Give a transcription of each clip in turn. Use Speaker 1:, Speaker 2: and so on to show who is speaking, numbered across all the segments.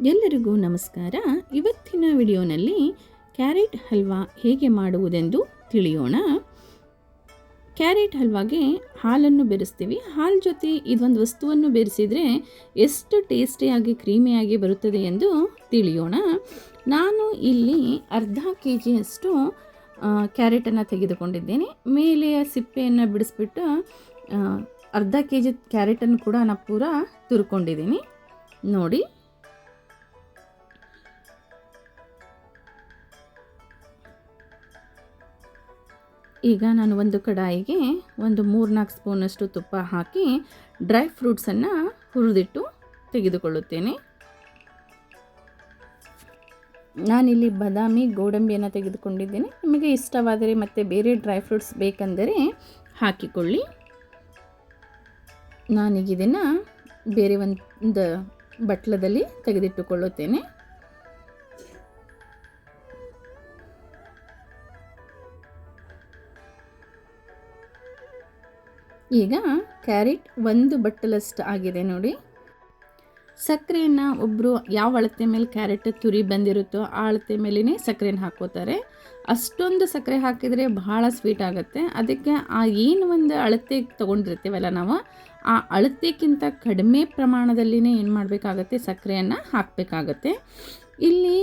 Speaker 1: ಎಲ್ಲರಿಗೂ ನಮಸ್ಕಾರ. ಇವತ್ತಿನ ವಿಡಿಯೋನಲ್ಲಿ ಕ್ಯಾರೆಟ್ ಹಲ್ವಾ ಹೇಗೆ ಮಾಡುವುದೆಂದು ತಿಳಿಯೋಣ. ಕ್ಯಾರೆಟ್ ಹಲ್ವಾಗೆ ಹಾಲನ್ನು ಬೆರೆಸ್ತೀವಿ. ಹಾಲು ಜೊತೆ ಇದೊಂದು ವಸ್ತುವನ್ನು ಬೆರೆಸಿದರೆ ಎಷ್ಟು ಟೇಸ್ಟಿಯಾಗಿ, ಕ್ರೀಮಿಯಾಗಿ ಬರುತ್ತದೆ ಎಂದು ತಿಳಿಯೋಣ. ನಾನು ಇಲ್ಲಿ ಅರ್ಧ ಕೆ ಜಿಯಷ್ಟು ಕ್ಯಾರೆಟನ್ನು ತೆಗೆದುಕೊಂಡಿದ್ದೇನೆ. ಮೇಲೆಯ ಸಿಪ್ಪೆಯನ್ನು ಬಿಡಿಸ್ಬಿಟ್ಟು ಅರ್ಧ ಕೆ ಜಿ ಕ್ಯಾರೆಟನ್ನು ಕೂಡ ನಾನು ಪೂರ ತುರ್ಕೊಂಡಿದ್ದೀನಿ. ನೋಡಿ. ಈಗ ನಾನು ಒಂದು ಕಡಾಯಿಗೆ ಒಂದು ಮೂರ್ನಾಲ್ಕು ಸ್ಪೂನಷ್ಟು ತುಪ್ಪ ಹಾಕಿ ಡ್ರೈ ಫ್ರೂಟ್ಸನ್ನು ಹುರಿದಿಟ್ಟು ತೆಗೆದುಕೊಳ್ಳುತ್ತೇನೆ. ನಾನಿಲ್ಲಿ ಬಾದಾಮಿ, ಗೋಡಂಬಿಯನ್ನು ತೆಗೆದುಕೊಂಡಿದ್ದೇನೆ. ನಿಮಗೆ ಇಷ್ಟವಾದರೆ ಮತ್ತು ಬೇರೆ ಡ್ರೈ ಫ್ರೂಟ್ಸ್ ಬೇಕೆಂದರೆ ಹಾಕಿಕೊಳ್ಳಿ. ನಾನೀಗ ಇದನ್ನು ಬೇರೆ ಒಂದು ಬಟ್ಲದಲ್ಲಿ ತೆಗೆದಿಟ್ಟುಕೊಳ್ಳುತ್ತೇನೆ. ಈಗ ಕ್ಯಾರೆಟ್ ಒಂದು ಬಟ್ಟಲಷ್ಟು ಆಗಿದೆ ನೋಡಿ. ಸಕ್ಕರೆಯನ್ನು ಒಬ್ಬರು ಯಾವ ಅಳತೆ ಮೇಲೆ ಕ್ಯಾರೆಟ್ ತುರಿ ಬಂದಿರುತ್ತೋ ಆ ಅಳತೆ ಮೇಲೇ ಸಕ್ಕರೆನ ಹಾಕೋತಾರೆ ಅಷ್ಟೊಂದು ಸಕ್ಕರೆ ಹಾಕಿದರೆ ಬಹಳ ಸ್ವೀಟ್ ಆಗುತ್ತೆ. ಅದಕ್ಕೆ ಆ ಏನು ಒಂದು ಅಳತೆ ತೊಗೊಂಡಿರ್ತೀವಲ್ಲ ನಾವು, ಆ ಅಳತೆಗಿಂತ ಕಡಿಮೆ ಪ್ರಮಾಣದಲ್ಲಿನೇ ಏನು ಮಾಡಬೇಕಾಗತ್ತೆ? ಸಕ್ಕರೆಯನ್ನು ಹಾಕಬೇಕಾಗತ್ತೆ. ಇಲ್ಲಿ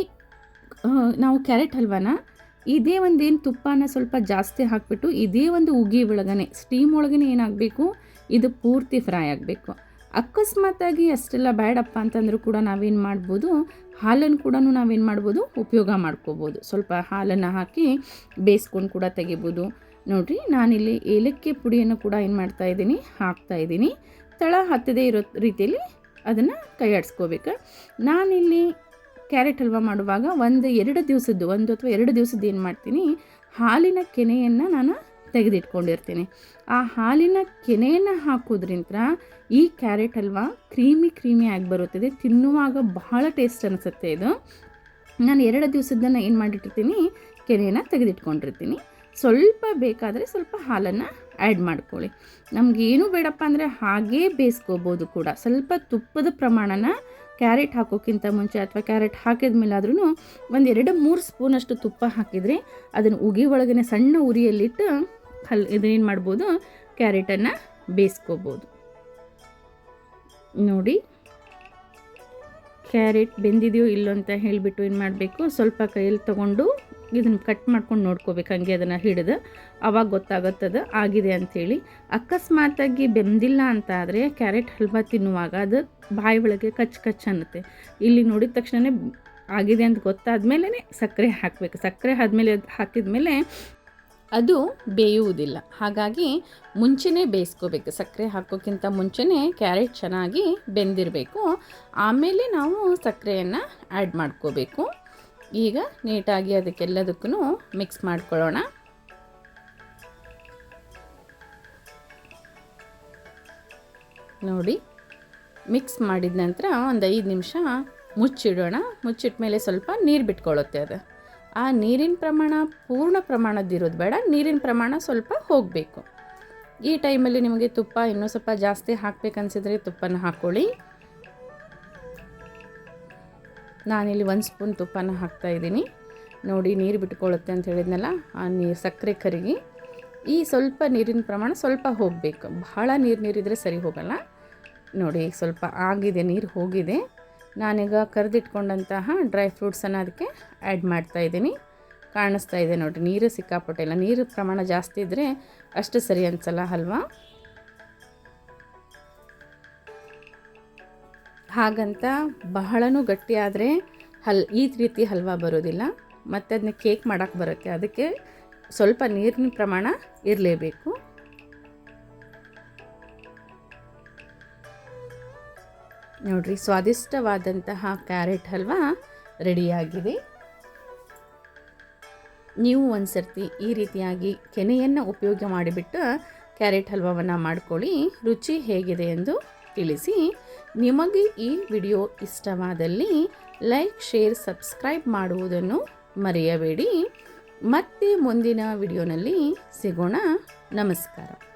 Speaker 1: ನಾವು ಕ್ಯಾರೆಟ್ ಹಲ್ವಾನ ಇದೇ ಒಂದು ಏನು ತುಪ್ಪನ ಸ್ವಲ್ಪ ಜಾಸ್ತಿ ಹಾಕಿಬಿಟ್ಟು ಇದೇ ಒಂದು ಉಗಿ ಒಳಗನೆ ಸ್ಟೀಮ್ ಒಳಗನೆ ಏನಾಗಬೇಕು? ಇದು ಪೂರ್ತಿ ಫ್ರೈ ಆಗಬೇಕು. ಅಕಸ್ಮಾತಾಗಿ ಅಷ್ಟೆಲ್ಲ ಬೇಡಪ್ಪ ಅಂತಂದರೂ ಕೂಡ ನಾವೇನು ಮಾಡ್ಬೋದು? ಹಾಲನ್ನು ಕೂಡ ನಾವೇನು ಮಾಡ್ಬೋದು? ಉಪಯೋಗ ಮಾಡ್ಕೋಬೋದು. ಸ್ವಲ್ಪ ಹಾಲನ್ನು ಹಾಕಿ ಬೇಯಿಸ್ಕೊಂಡು ಕೂಡ ತೆಗಿಬೋದು. ನೋಡಿರಿ, ನಾನಿಲ್ಲಿ ಏಲಕ್ಕಿ ಪುಡಿಯನ್ನು ಕೂಡ ಏನು ಮಾಡ್ತಾ ಇದ್ದೀನಿ, ಹಾಕ್ತಾ ಇದ್ದೀನಿ. ತಳ ಹತ್ತದೇ ಇರೋ ರೀತಿಯಲ್ಲಿ ಅದನ್ನು ಕೈಯಾಡಿಸ್ಕೋಬೇಕು ನಾನಿಲ್ಲಿ ಕ್ಯಾರೆಟ್ ಹಲ್ವಾ ಮಾಡುವಾಗ ಒಂದು ಎರಡು ದಿವಸದ್ದು, ಒಂದು ಅಥವಾ ಎರಡು ದಿವಸದ್ದು ಏನು ಮಾಡ್ತೀನಿ? ಹಾಲಿನ ಕೆನೆಯನ್ನು ನಾನು ತೆಗೆದಿಟ್ಕೊಂಡಿರ್ತೀನಿ. ಆ ಹಾಲಿನ ಕೆನೆಯನ್ನು ಹಾಕೋದ್ರಿಂದ ಈ ಕ್ಯಾರೆಟ್ ಹಲ್ವಾ ಕ್ರೀಮಿ ಕ್ರೀಮಿ ಆಗಿ ಬರುತ್ತದೆ. ತಿನ್ನುವಾಗ ಬಹಳ ಟೇಸ್ಟ್ ಅನಿಸುತ್ತೆ ಇದು. ನಾನು ಎರಡು ದಿವಸದನ್ನು ಏನು ಮಾಡಿಟ್ಟಿರ್ತೀನಿ? ಕೆನೆಯನ್ನು ತೆಗೆದಿಟ್ಕೊಂಡಿರ್ತೀನಿ. ಸ್ವಲ್ಪ ಬೇಕಾದರೆ ಸ್ವಲ್ಪ ಹಾಲನ್ನು ಆ್ಯಡ್ ಮಾಡ್ಕೊಳ್ಳಿ. ನಮಗೇನು ಬೇಡಪ್ಪ ಅಂದರೆ ಹಾಗೇ ಬೇಯಿಸ್ಕೋಬೋದು ಕೂಡ. ಸ್ವಲ್ಪ ತುಪ್ಪದ ಪ್ರಮಾಣನ ಕ್ಯಾರೆಟ್ ಹಾಕೋಕ್ಕಿಂತ ಮುಂಚೆ ಅಥವಾ ಕ್ಯಾರೆಟ್ ಹಾಕಿದ ಮೇಲಾದ್ರೂ ಒಂದು ಎರಡು ಮೂರು ಸ್ಪೂನಷ್ಟು ತುಪ್ಪ ಹಾಕಿದರೆ. ಅದನ್ನು ಉಗಿ ಒಳಗನೆ ಸಣ್ಣ ಉರಿಯಲ್ಲಿಟ್ಟು ಹಲ್ ಇದನ್ನೇನು ಮಾಡ್ಬೋದು? ಕ್ಯಾರೆಟನ್ನು ಬೇಯಿಸ್ಕೋಬೋದು. ನೋಡಿ. ಕ್ಯಾರೆಟ್ ಬೆಂದಿದೆಯೋ ಇಲ್ಲೋ ಅಂತ ಹೇಳಿಬಿಟ್ಟು ಏನು ಮಾಡಬೇಕು ಸ್ವಲ್ಪ ಕೈಯಲ್ಲಿ ತೊಗೊಂಡು ಇದನ್ನು ಕಟ್ ಮಾಡ್ಕೊಂಡು ನೋಡ್ಕೋಬೇಕು, ಹಂಗೆ ಅದನ್ನು ಹಿಡಿದು. ಆವಾಗ ಗೊತ್ತಾಗುತ್ತದೆ, ಆಗಿದೆ ಅಂಥೇಳಿ ಅಕಸ್ಮಾತಾಗಿ ಬೆಂದಿಲ್ಲ ಅಂತ ಆದರೆ ಕ್ಯಾರೆಟ್ ಹಲ್ವ ತಿನ್ನುವಾಗ ಅದು ಬಾಯಿ ಒಳಗೆ ಕಚ್ ಕಚ್ ಅನ್ನುತ್ತೆ. ಇಲ್ಲಿ ನೋಡಿದ ತಕ್ಷಣ ಆಗಿದೆ ಅಂತ ಗೊತ್ತಾದ ಮೇಲೇ ಸಕ್ಕರೆ ಹಾಕಬೇಕು. ಸಕ್ಕರೆ ಆದಮೇಲೆ ಹಾಕಿದ ಮೇಲೆ ಅದು ಬೇಯುವುದಿಲ್ಲ. ಹಾಗಾಗಿ ಮುಂಚೆನೇ ಬೇಯಿಸ್ಕೋಬೇಕು. ಸಕ್ಕರೆ ಹಾಕೋಕ್ಕಿಂತ ಮುಂಚೆನೇ ಕ್ಯಾರೆಟ್ ಚೆನ್ನಾಗಿ ಬೆಂದಿರಬೇಕು. ಆಮೇಲೆ ನಾವು ಸಕ್ಕರೆಯನ್ನು ಆ್ಯಡ್ ಮಾಡ್ಕೋಬೇಕು. ಈಗ ನೀಟಾಗಿ ಅದಕ್ಕೆಲ್ಲದಕ್ಕೂ ಮಿಕ್ಸ್ ಮಾಡ್ಕೊಳ್ಳೋಣ. ನೋಡಿ ಮಿಕ್ಸ್ ಮಾಡಿದ ನಂತರ ಒಂದು ಐದು ನಿಮಿಷ ಮುಚ್ಚಿಡೋಣ. ಮುಚ್ಚಿಟ್ಟ ಮೇಲೆ ಸ್ವಲ್ಪ ನೀರು ಬಿಟ್ಕೊಳ್ಳುತ್ತೆ ಅದು. ಆ ನೀರಿನ ಪ್ರಮಾಣ ಪೂರ್ಣ ಪ್ರಮಾಣದ್ದಿರೋದು ಬೇಡ, ನೀರಿನ ಪ್ರಮಾಣ ಸ್ವಲ್ಪ ಹೋಗಬೇಕು. ಈ ಟೈಮಲ್ಲಿ ನಿಮಗೆ ತುಪ್ಪ ಇನ್ನೂ ಸ್ವಲ್ಪ ಜಾಸ್ತಿ ಹಾಕಬೇಕನ್ಸಿದ್ರೆ ತುಪ್ಪನ ಹಾಕ್ಕೊಳ್ಳಿ ನಾನಿಲ್ಲಿ ಒಂದು ಸ್ಪೂನ್ ತುಪ್ಪನ ಹಾಕ್ತಾ ಇದ್ದೀನಿ. ನೋಡಿ, ನೀರು ಬಿಟ್ಕೊಳ್ಳುತ್ತೆ ಅಂತ ಹೇಳಿದ್ನಲ್ಲ, ಆ ನೀರು ಸಕ್ಕರೆ ಕರಿಗಿ. ಈ ಸ್ವಲ್ಪ ನೀರಿನ ಪ್ರಮಾಣ ಸ್ವಲ್ಪ ಹೋಗಬೇಕು. ಬಹಳ ನೀರು ನೀರಿದ್ರೆ ಸರಿ ಹೋಗಲ್ಲ. ನೋಡಿ, ಸ್ವಲ್ಪ ಆಗಿದೆ, ನೀರು ಹೋಗಿದೆ. ನಾನೀಗ ಕರೆದಿಟ್ಕೊಂಡಂತಹ ಡ್ರೈ ಫ್ರೂಟ್ಸನ್ನು ಅದಕ್ಕೆ ಆ್ಯಡ್ ಮಾಡ್ತಾ ಇದ್ದೀನಿ. ಕಾಣಿಸ್ತಾ ಇದೆ ನೋಡಿ, ನೀರು ಸಿಕ್ಕಾಪಟ್ಟೆ ಇಲ್ಲ. ನೀರು ಪ್ರಮಾಣ ಜಾಸ್ತಿ ಇದ್ದರೆ ಅಷ್ಟು ಸರಿ ಅನ್ಸಲ್ಲ ಹಲ್ವಾ ಹಾಗಂತ ಬಹಳನೂ ಗಟ್ಟಿ ಹಲ್, ಈ ರೀತಿ ಹಲ್ವಾ ಬರೋದಿಲ್ಲ. ಮತ್ತು ಅದನ್ನ ಕೇಕ್ ಮಾಡೋಕ್ಕೆ ಬರುತ್ತೆ. ಅದಕ್ಕೆ ಸ್ವಲ್ಪ ನೀರಿನ ಪ್ರಮಾಣ ಇರಲೇಬೇಕು. ನೋಡ್ರಿ, ಸ್ವಾದಿಷ್ಟವಾದಂತಹ ಕ್ಯಾರೆಟ್ ಹಲ್ವಾ ರೆಡಿಯಾಗಿದೆ. ನೀವು ಒಂದು ಸರ್ತಿ ಈ ರೀತಿಯಾಗಿ ಕೆನೆಯನ್ನು ಉಪಯೋಗ ಮಾಡಿಬಿಟ್ಟು ಕ್ಯಾರೆಟ್ ಹಲ್ವಾವನ್ನು ಮಾಡ್ಕೊಳ್ಳಿ. ರುಚಿ ಹೇಗಿದೆ ಎಂದು ತಿಳಿಸಿ ನಿಮಗೆ ಈ ವಿಡಿಯೋ ಇಷ್ಟವಾದಲ್ಲಿ ಲೈಕ್, ಶೇರ್, ಸಬ್ಸ್ಕ್ರೈಬ್ ಮಾಡುವುದನ್ನು ಮರೆಯಬೇಡಿ. ಮತ್ತೆ ಮುಂದಿನ ವಿಡಿಯೋನಲ್ಲಿ ಸಿಗೋಣ. ನಮಸ್ಕಾರ.